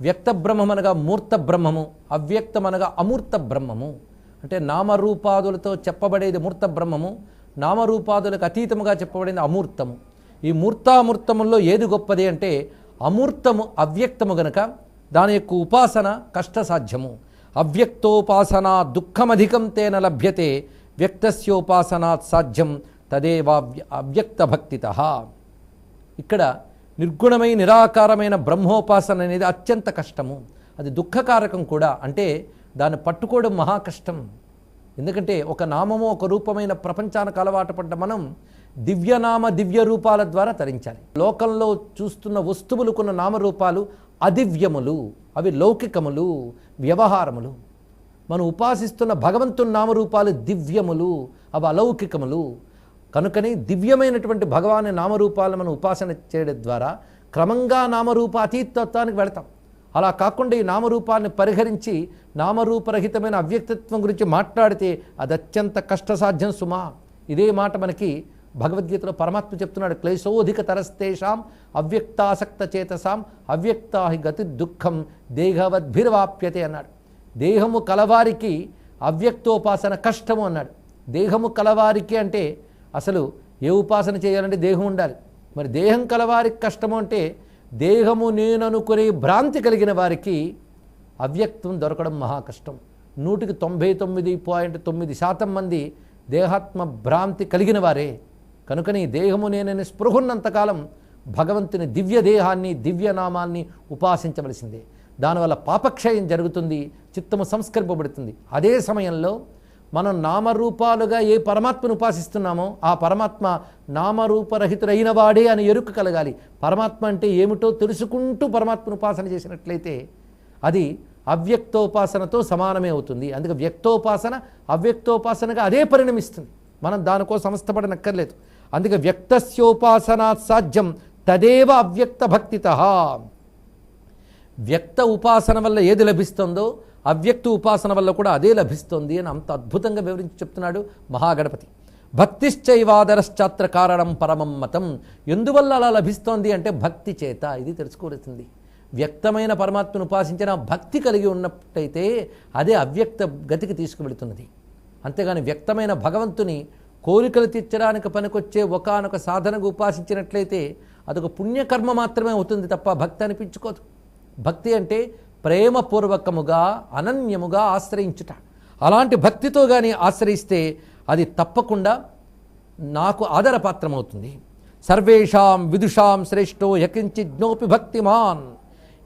వ్యక్త బ్రహ్మమనగా మూర్త బ్రహ్మము అవ్యక్తం అనగా అమూర్త బ్రహ్మము అంటే నామరూపాదులతో చెప్పబడేది మూర్త బ్రహ్మము నామరూపాదులకు అతీతముగా చెప్పబడేది అమూర్తము. ఈ మూర్తామూర్తముల్లో ఏది గొప్పది అంటే అమూర్తము అవ్యక్తము గనక దాని యొక్క ఉపాసన కష్టసాధ్యము. అవ్యక్తోపాసన దుఃఖమధికం తేన లభ్యతే వ్యక్తస్యోపాసనాత్ సాధ్యం తదేవావ్య అవ్యక్త భక్తిత ఇక్కడ నిర్గుణమై నిరాకారమైన బ్రహ్మోపాసన అనేది అత్యంత కష్టము. అది దుఃఖకారకం కూడా. అంటే దాన్ని పట్టుకోవడం మహా కష్టం. ఎందుకంటే ఒక నామము ఒక రూపమైన ప్రపంచానికి అలవాటు పడ్డ మనం దివ్యనామ దివ్య రూపాల ద్వారా తరించాలి. లోకంలో చూస్తున్న వస్తువులకున్న నామరూపాలు అదివ్యములు. అవి లౌకికములు వ్యవహారములు. మనం ఉపాసిస్తున్న భగవంతుని నామరూపాలు దివ్యములు. అవి అలౌకికములు. కనుకని దివ్యమైనటువంటి భగవాని నామరూపాలను మనం ఉపాసన చేయడం ద్వారా క్రమంగా నామరూపాతీతత్వానికి వెళతాం. అలా కాకుండా ఈ నామరూపాన్ని పరిహరించి నామరూపరహితమైన అవ్యక్తత్వం గురించి మాట్లాడితే అది అత్యంత కష్టసాధ్యం సుమా. ఇదే మాట మనకి భగవద్గీతలో పరమాత్మ చెప్తున్నాడు క్లేశోధిక తరస్తేషాం అవ్యక్తాసక్త చేతసాం అవ్యక్తాహి గతి దుఃఖం దేహవద్భిర్వాప్యతే అన్నాడు. దేహము కలవారికి అవ్యక్తోపాసన కష్టము అన్నాడు. దేహము కలవారికి అంటే అసలు ఏ ఉపాసన చేయాలంటే దేహం ఉండాలి. మరి దేహం కలవారికి కష్టము అంటే దేహము నేననుకునే భ్రాంతి కలిగిన వారికి అవ్యక్తం దొరకడం మహా కష్టం. నూటికి తొంభై తొమ్మిది పాయింట్ తొమ్మిది శాతం మంది దేహాత్మ భ్రాంతి కలిగిన వారే. కనుకని దేహము నేనని స్పృహున్నంతకాలం భగవంతుని దివ్య దేహాన్ని దివ్యనామాన్ని ఉపాసించవలసిందే. దానివల్ల పాపక్షయం జరుగుతుంది చిత్తము సంస్కరింపబడుతుంది. అదే సమయంలో మనం నామరూపాలుగా ఏ పరమాత్మను ఉపాసిస్తున్నామో ఆ పరమాత్మ నామరూపరహితుడైన వాడే అని ఎరుక కలగాలి. పరమాత్మ అంటే ఏమిటో తెలుసుకుంటూ పరమాత్మను ఉపాసన చేసినట్లయితే అది అవ్యక్తోపాసనతో సమానమే అవుతుంది. అందుకే వ్యక్తోపాసన అవ్యక్తోపాసనగా అదే పరిణమిస్తుంది. మనం దానికోసం అవస్థపడనక్కర్లేదు. అందుకే వ్యక్తస్యోపాసనా సాధ్యం తదేవ అవ్యక్త భక్తిత వ్యక్త ఉపాసన వల్ల ఏది లభిస్తుందో అవ్యక్త ఉపాసన వల్ల కూడా అదే లభిస్తుంది అని అంత అద్భుతంగా వివరించి చెప్తున్నాడు మహాగణపతి. భక్తిశ్చైవాదరశ్చాత్ర కారణం పరమం మతం. ఎందువల్ల అలా లభిస్తోంది అంటే భక్తి చేత ఇది తెలుసుకోవలసింది. వ్యక్తమైన పరమాత్మను ఉపాసించిన భక్తి కలిగి ఉన్నట్టయితే అదే అవ్యక్త గతికి తీసుకువెళుతున్నది. అంతేగాని వ్యక్తమైన భగవంతుని కోరికలు తీర్చడానికి పనికొచ్చే ఒకానొక సాధనకు ఉపాసించినట్లయితే అదొక పుణ్యకర్మ మాత్రమే అవుతుంది తప్ప భక్తి అనిపించుకోదు. భక్తి అంటే ప్రేమపూర్వకముగా అనన్యముగా ఆశ్రయించుట. అలాంటి భక్తితో కానీ ఆశ్రయిస్తే అది తప్పకుండా నాకు ఆదరపాత్రమవుతుంది. సర్వేషాం విదుషాం శ్రేష్టో యకించిజ్ఞోపి భక్తిమాన్.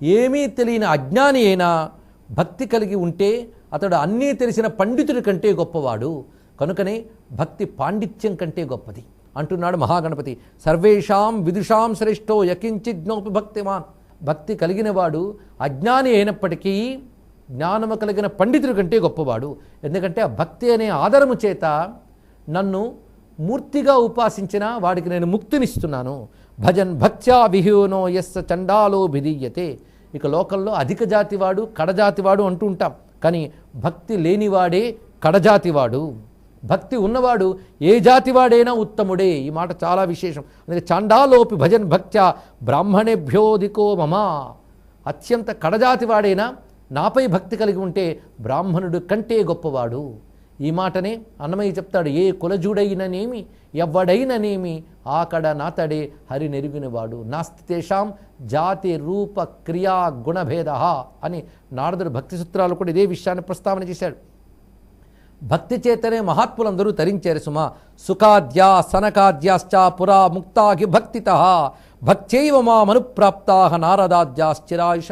ఏమీ తెలియని అజ్ఞాని అయినా భక్తి కలిగి ఉంటే అతడు అన్నీ తెలిసిన పండితుడి కంటే గొప్పవాడు. కనుకనే భక్తి పాండిత్యం కంటే గొప్పది. అంటున్నాడు మహాగణపతి. సర్వేషాం విదుషాం శ్రేష్టో యకించిజ్ఞోపి భక్తిమాన్. భక్తి కలిగిన వాడు అజ్ఞాని అయినప్పటికీ జ్ఞానము కలిగిన పండితుడి కంటే గొప్పవాడు. ఎందుకంటే ఆ భక్తి అనే ఆధారము చేత నన్ను మూర్తిగా ఉపాసించిన వాడికి నేను ముక్తినిస్తున్నాను. భజన్ భక్త్యా విహ్యోనో ఎస్స చండాలో భిదీయతే. ఇక లోకంలో అధిక జాతివాడు కడజాతివాడు అంటూ ఉంటాం. కానీ భక్తి లేనివాడే కడజాతివాడు. భక్తి ఉన్నవాడు ఏ జాతివాడైనా ఉత్తముడే. ఈ మాట చాలా విశేషం. అందుకే చాండాలోపి భజన్ భక్త్యా బ్రాహ్మణేభ్యోధికో మమా. అత్యంత కడజాతివాడైనా నాపై భక్తి కలిగి ఉంటే బ్రాహ్మణుడు కంటే గొప్పవాడు. ఈ మాటనే అన్నమయ్య చెప్తాడు ఏ కులజుడైననేమి ఎవ్వడైననేమి ఆకడ నాతడే హరి నెరిగినవాడు నాస్తి తేషాం జాతి రూప క్రియా గుణభేద అని నారదుడు భక్తి సూత్రాలు కూడా ఇదే విషయాన్ని ప్రస్తావన చేశాడు. భక్తి చేతనే మహాత్ములందరూ తరించారు సుమ. సుఖాద్యా సనకాద్యాశ్చ పురా ముక్తాకి భక్తిత. భక్త్యైవ మామనుప్రాప్తా నారదాద్యాశ్చిరాయుష.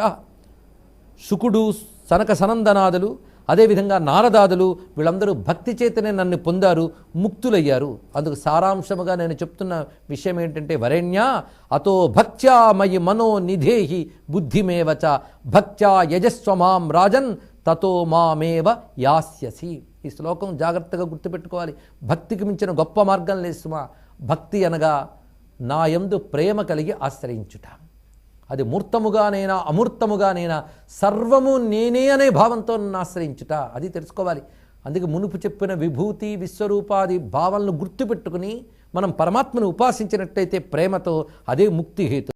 శుకుడు సనక సనందనాదులు అదేవిధంగా నారదాదులు వీళ్ళందరూ భక్తి చేతనే నన్ను పొందారు ముక్తులయ్యారు. అందుకు సారాంశముగా నేను చెప్తున్న విషయం ఏంటంటే వరేణ్య అతో భక్త్యా మయి మనో నిధేహి బుద్ధిమేవచ భక్త్యా యజస్వమాం రాజన్ తతో మామేవ యాస్యసి. ఈ శ్లోకం జాగ్రత్తగా గుర్తుపెట్టుకోవాలి. భక్తికి మించిన గొప్ప మార్గం లేదు సుమా. భక్తి అనగా నా యందు ప్రేమ కలిగి ఆశ్రయించుట. అది మూర్తముగానైనా అమూర్తముగానైనా సర్వము నేనే అనే భావంతో నన్ను ఆశ్రయించుట. అది తెలుసుకోవాలి. అందుకే మునుపు చెప్పిన విభూతి విశ్వరూపాది భావాలను గుర్తుపెట్టుకుని మనం పరమాత్మను ఉపాసించినట్టయితే ప్రేమతో అదే ముక్తి హేతు